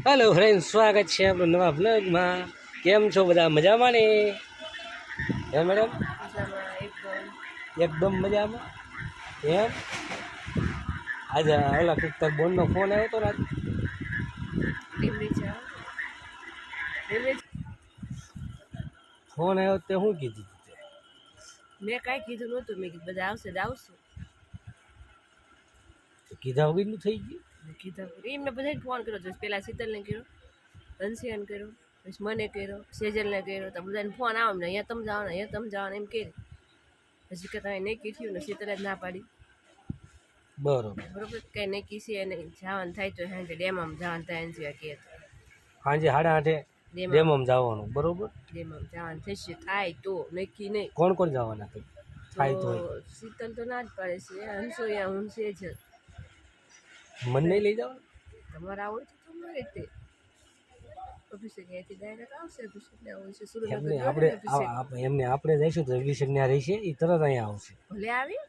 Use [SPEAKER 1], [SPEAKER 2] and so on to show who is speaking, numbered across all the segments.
[SPEAKER 1] Hello friend સ્વાગત છે આપણું નવા બ્લોગમાં કેમ છો બધા મજામાં ને હે મેડમ એકદમ મજામાં એમ આજે ઓલા કંઈક તાર બોનનો ફોન આવ્યો હતો રાત ફોન આવ્યો તે શું કીધું તું તે?
[SPEAKER 2] મેં કાંઈ કીધું નહોતું મેં કીધું બધા આવશે તો આવશું
[SPEAKER 1] તો કીધા વગરનું થઈ ગયું
[SPEAKER 2] કીધું એમને બધાને ફોન કર્યો જોઈશ પહેલાં શીતલને કર્યો ઘનશ્યાને કર્યો પછી મને કર્યો સેજલને કર્યો તો બધાને ફોન આવો ને અહીંયા તમે જાઓ ને અહીંયા તમે જાઓ ને એમ કહે પછી કે તમે નહીં કીધું ને શીતલે જ ના પાડી.
[SPEAKER 1] બરોબર.
[SPEAKER 2] બરોબર? કંઈ નહીં કીસી એને જવાનું થાય તો હાંજે ડેમમાં જવાનું થાય સિવાય કહે
[SPEAKER 1] સાંજે સાડા આઠે
[SPEAKER 2] ડેમમાં.
[SPEAKER 1] જવાનું બરોબર?
[SPEAKER 2] ડેમમાં જવાનું થશે થાય તો નક્કી નહીં.
[SPEAKER 1] કોણ કોણ જવાના થાય તો
[SPEAKER 2] શીતલ તો ના જ પાડે છે હંસો યા હું છે જ
[SPEAKER 1] મન નહીં લઈ જાવ
[SPEAKER 2] તમારે આવું તો તમારે તે ઓફિસે ત્યાંથી ડાયરેક્ટ આવશે ઓફિસે એટલે આવશે
[SPEAKER 1] એમને આપણે જઈશું તો અભિષેક ત્યાં રહેશે એ તરત અહીંયા આવશે.
[SPEAKER 2] ભલે આવી.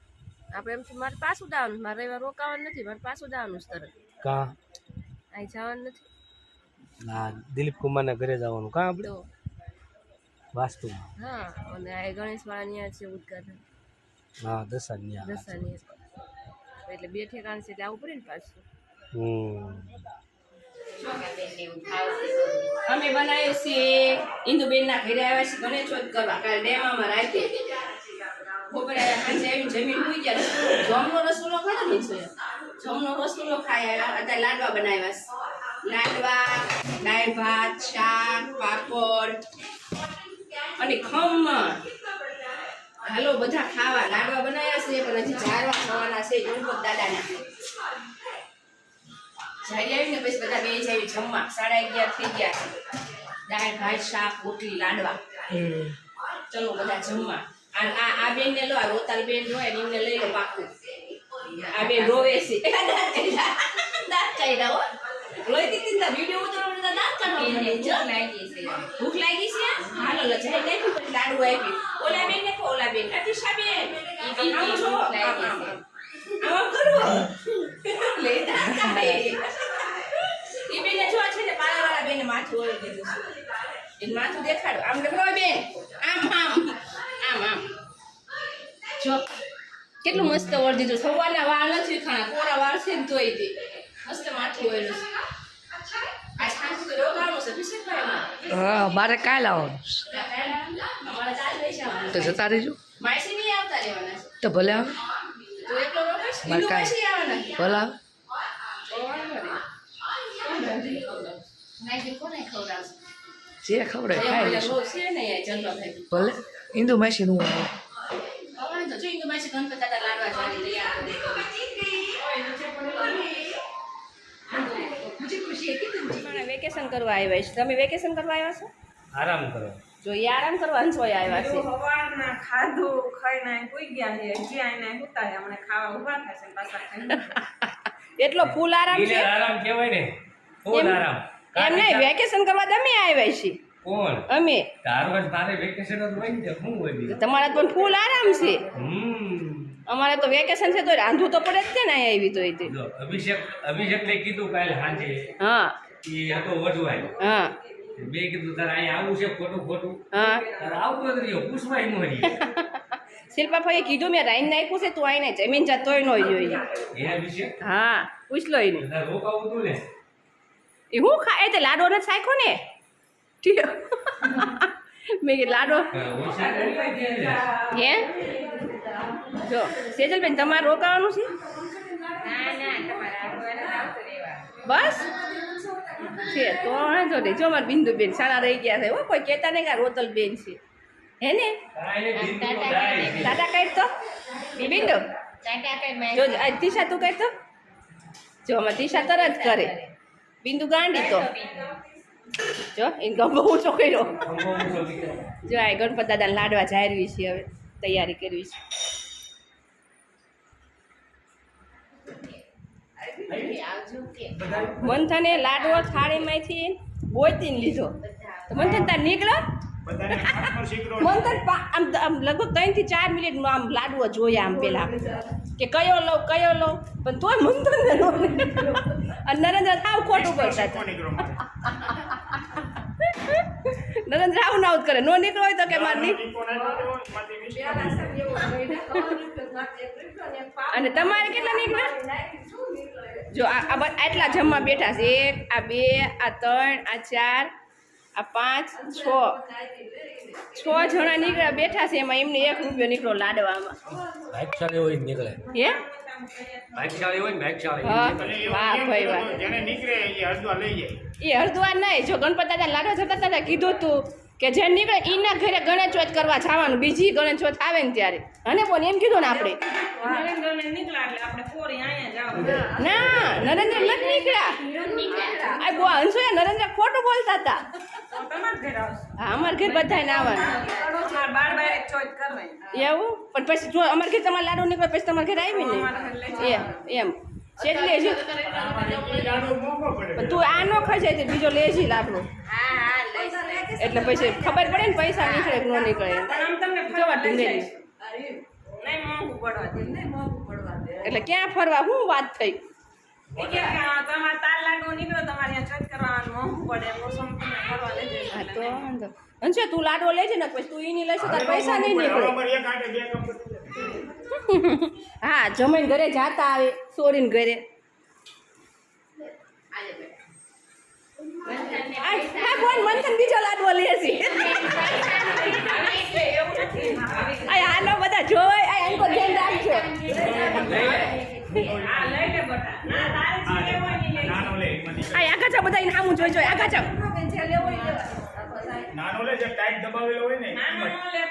[SPEAKER 2] આપણે એમ મારે પાછું દાવાનું મારે રવિવાર રોકાવાનું નથી મારે પાછું દાવાનું તરત.
[SPEAKER 1] કા?
[SPEAKER 2] અહીં જવાનું નથી.
[SPEAKER 1] આ દિલીપ કુમારના ઘરે જવાનું. કાં આપણે? વાસ્તુ
[SPEAKER 2] હા અને આ ગણેશ વાળા છે ઉદઘાટન.
[SPEAKER 1] હા દસાની ત્યાં
[SPEAKER 2] દસાની એટલે બે ઠેકાણ છે એટલે પડે ને પાછું.
[SPEAKER 1] અમે
[SPEAKER 2] અમે બનાવ્યું છે ઇન્દુબેનના ઘરે આવ્યા છે ગણેશ ચોથ કરવા. કાલે ડેમામાં રાખી બપોરે સાંજે આવીને જમીન હોય ગયા. જમનો રસગુલ્લો ખાધો ને છે જમનો રસગુલ્લો ખાઈ આવ્યા. અત્યારે લાડવા બનાવ્યા છે. લાડવા, દાળ, ભાત, શાક, પાપડ. અને ખમણ. હાલો બધા ખાવા લાડવા બનાવ્યા છે પણ હજી ચારવા ખાવાના છે ગણપત દાદાના. જઈ આવીને પછી બધા બે જાય જમવા. સાડા અગિયાર થઈ ગયા દાળ ભાત શાક રોટલી લાડવા. ચલો બધા જમવા. આ આ આ બેન ને લો આ રોતાલ બેન ને એમને લઈ લો પાકું. આ બેન રોવે છે. દાંત કાઢ્યા હો રોઈ દીધી ને વીડિયો ઉતારો બધા દાંત કાઢવા ભૂખ લાગી છે. હાલો લો જઈ નાખ્યું પછી લાડુ આપી. ઓલા બેન ને ઓલા બેન. અતિશા બેન. આમ જો. આમ આમ આમ. આમ કરો. લે દાંત કાઢે. ઈ બેને જો છે ને પાલાવાળા બેને માથું ઓળી દીધું છે. માથું દેખાડો. આમ દેખો બેન. આમ આમ. આમ આમ. જો. કેટલું મસ્ત ઓળી દીધું સવારના વાળ નથી ખાણા કોરા વાળ છે ને તોય દે મસ્ત માથું ઓળ્યું છે આ સાંજે તો રોગાવાનું છે ભીષણ ભાઈ
[SPEAKER 3] હા મારે
[SPEAKER 2] કાંઈ જવાનું
[SPEAKER 3] તો જતા રહેજો તો ભલે આવે મારે કાંઈ. ભલે આવે? જે ખબર ખાઈ લેશું. ભલે ઇન્દુ માસી નું આવે
[SPEAKER 2] કરવા આવ્યા છો? તમે વેકેશન કરવા આવ્યા છો?
[SPEAKER 1] આરામ કરો
[SPEAKER 2] જો એ આરામ કરવા છો આવ્યા છે.
[SPEAKER 4] સવારના ખાધું નાય કોઈ ગયા છે હજી આઈને ઉતારે અમને ખાવા ઊભા થશે પાછા ખાઈ
[SPEAKER 2] એટલો ફૂલ આરામ છે?
[SPEAKER 1] આરામ કહેવાય ને. ફૂલ આરામ.
[SPEAKER 2] એમ નહીં વેકેશન કરવા તમે આવ્યા છીએ
[SPEAKER 1] કોણ?
[SPEAKER 2] અમે.
[SPEAKER 1] તારો તારે વેકેશન જ હોય ને હું હોય?
[SPEAKER 2] તમારા પણ ફૂલ આરામ છે. અમારે તો વેકેશન છે તો રાંધવું તો પડે જ છે ને અહીંયા આવી તો એ
[SPEAKER 1] અભિષેક ને કીધું કાલે સાંજે.
[SPEAKER 2] હા.
[SPEAKER 1] એ હતો વઢવાય
[SPEAKER 2] હા.
[SPEAKER 1] બે કીધું તારે અહીંયા આવું છે ખોટું ખોટું.
[SPEAKER 2] હા.
[SPEAKER 1] તારે આવતો જ રહ્યો પૂછવાય ન રહ્યો.
[SPEAKER 2] શિલ્પા ભાઈએ કીધું મેં રાઈન નાખ્યું છે તું આઈને જમીન જા તોય નો જોઈએ હા પૂછ લો એને.
[SPEAKER 1] રોકાવું તું ને.
[SPEAKER 2] એ હું ખા એ તે લાડો ને સાખો ને? ઠીક. મેં કે લાડો. હે જો સેજલબેન તમારે રોકાવાનું છે? બસ? છે તો વાંધો નહીં. જો મારે બિંદુબેન સારા રહી ગયા છે હો કોઈ કહેતા નહીં કે રોતલબેન છે. હે ને? ટાટા કાઢ તો? બિંદુ? જો દિશા તીશા તું કાઢ તો? જો આમાં તીશા તરત કરે. બિંદુ ગાંડી તો. જો એને ગંભો ઊંચો કર્યો. જો આ ગણપત દાદાને લાડવા જાહેરવી છે હવે તૈયારી કરવી છે. મંથને લાડવો થાળીમાંથી બોયતીને લીધો. તો મંથન તાર નીકળો. મંથન આમ આમ લગભગ ત્રણથી ચાર મિનિટમાં આમ લાડવો જોયા આમ પેલા. કે કયો લો કયો લો પણ તોય મંથન અને નરેન્દ્ર સાવ ખોટું બોલતા નરેન્દ્ર આવું ના કરે. નો નીકળો હોય તો કે મારની અને તમારે કેટલા નીકળ્યા? જો આ આ બ- આટલા જમવા બેઠા છે. એક આ બે આ ત્રણ આ ચાર આ પાંચ છ. છ જણા નીકળ્યા બેઠા છે એમાં. એમને એક રૂપિયો નીકળો લાડવામાં.
[SPEAKER 1] ભાગશાળી હોય નીકળે.
[SPEAKER 2] હે?
[SPEAKER 1] ભાગશાળી હોય ભાગશાળી.
[SPEAKER 2] વાહ ભાઈ વાહ.
[SPEAKER 5] જેને નીકળે એ હરદ્વાર લઈ જાય.
[SPEAKER 2] એ હરદ્વાર નહીં. જો ગણપત દાદા લાડવા જતા હતા કીધું તું. કે જે નીકળે એના ઘરે ગણેશ ચોથ કરવા જવાનું બીજી ગણેશ ચોથ આવે ને ત્યારે. અને બોલ એમ કીધું ને આપણે? ના નરેન્દ્ર નથી નીકળ્યા. આ એ નરેન્દ્ર ખોટું બોલતા હતા.
[SPEAKER 4] તમારા ઘરે આવશે.
[SPEAKER 2] હા અમાર ઘર બધાને આવવાનું.
[SPEAKER 4] તમારા બાર બાર એક ચોઈસ કરવાની
[SPEAKER 2] એવું? પણ પછી જો અમાર ઘર તમારે લાડુ નીકળે પછી તમારા ઘરે આવી ને એમ એમ. એટલે જ. તું આ નો ખજાય તો બીજો લેજી લાડવો એટલે પછી ખબર પડે ને પૈસા નીકળે કે ન નીકળે. ઢીંગલી. એટલે ક્યાં ફરવા? શું વાત થઈ? તું લાડવો લેજે ને પછી તું એની લેશે તાર પૈસા નહીં નીકળે. હા, જમીન ઘરે જાતા આવે, સોરીન ઘરે આ કોણ મંથન બીજો લાડવો લે છે આ હાલો બધા જોય આ એમ ધ્યાન રાખજો
[SPEAKER 4] આ લઈ લે બટા ના તારે જે લેવું હોય ને ઈ લઈ લે.
[SPEAKER 5] નાનો લે એમાં નીકળે.
[SPEAKER 2] આ આગા જા બધા એને સામું જોઈ જોઈ આગા
[SPEAKER 5] નાનો લે, જે ટાઈટ દબાવેલો હોય ને
[SPEAKER 4] નાનો
[SPEAKER 5] નીકળે.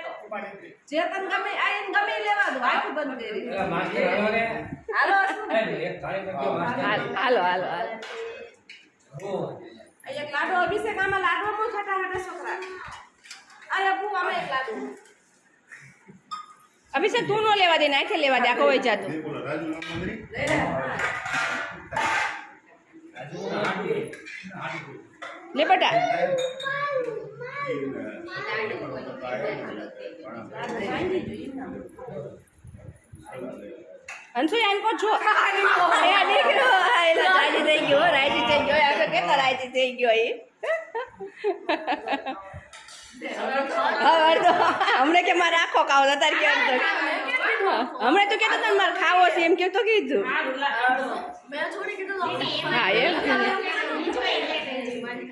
[SPEAKER 3] જે તને ગમે આ એને ગમે લેવાનું આખું બંધ કરી
[SPEAKER 1] માસ્ટર હાલો રે.
[SPEAKER 3] હાલો.
[SPEAKER 2] હાલ હાલો હાલો
[SPEAKER 3] એક લાડુ અભિષેક આમાં લાડો બહુ ખાટા છોકરા. આ બહુ આમાં એક લાડો.
[SPEAKER 2] અભિષેક તું નો લેવા દે નાખે લેવા દે આખો હોય જાતું. લે બટા. અંશુ આન કો છો એ નીકળો આ એલા રાજી થઈ ગયો રાજી થઈ ગયો આ તો કેટલો રાજી થઈ ગયો એ. હવે તો હમણે કે મારે આખો ખાવો તો તારે કેમ તો? હમણે તો કહેતો તને મારે ખાવો છે એમ કેતો કીધું. હા એમ